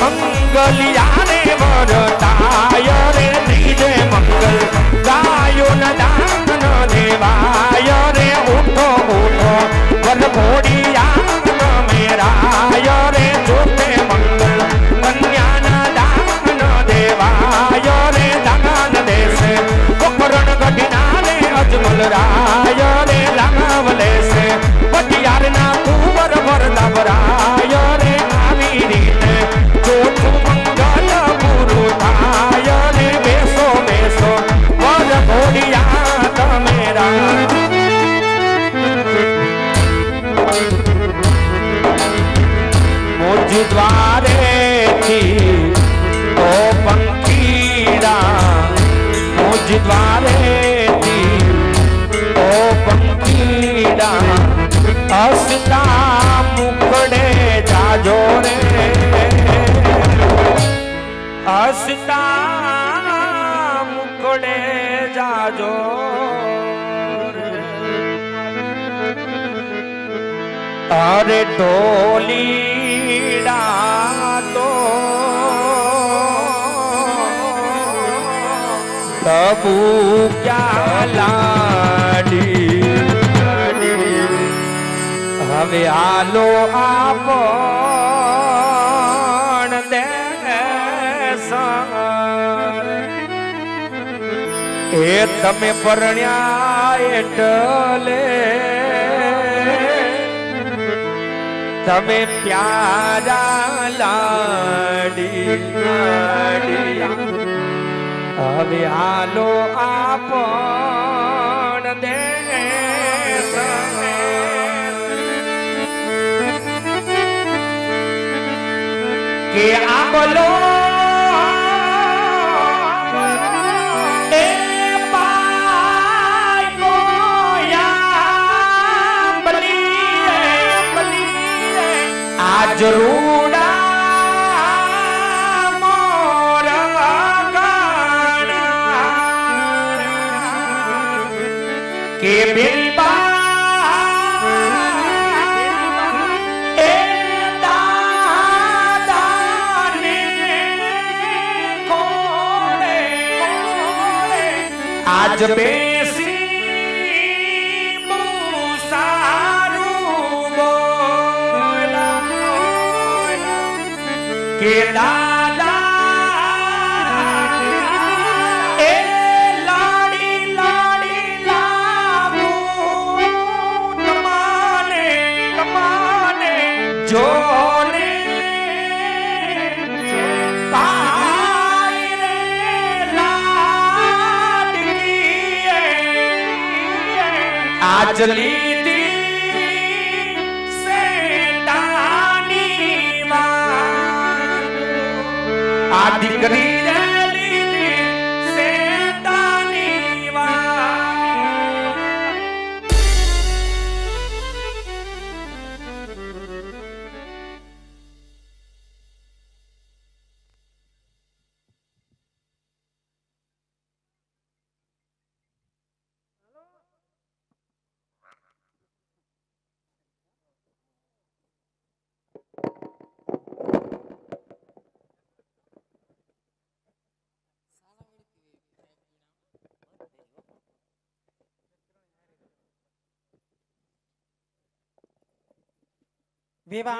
મંગલિયાને દ્વારેથી ઓ પંખીડા મુજ દ્વારેથી ઓ પંખીડા હસતા મુકડે જાજો રે હસતા મુકડે જાજો અરે ઢોલીડા તો તબુ ક્યાં લાડી? હવે આલો આપણ એ તમે પરણ્યા એટલે તમે પ્યારા લાડી. લાડી હવે આલો આપણ દેશ. કે આંબલો કે બિલબા એ દાદાને કે દાદા લાડી લાડી લાગુ તમાને જોને આજ viva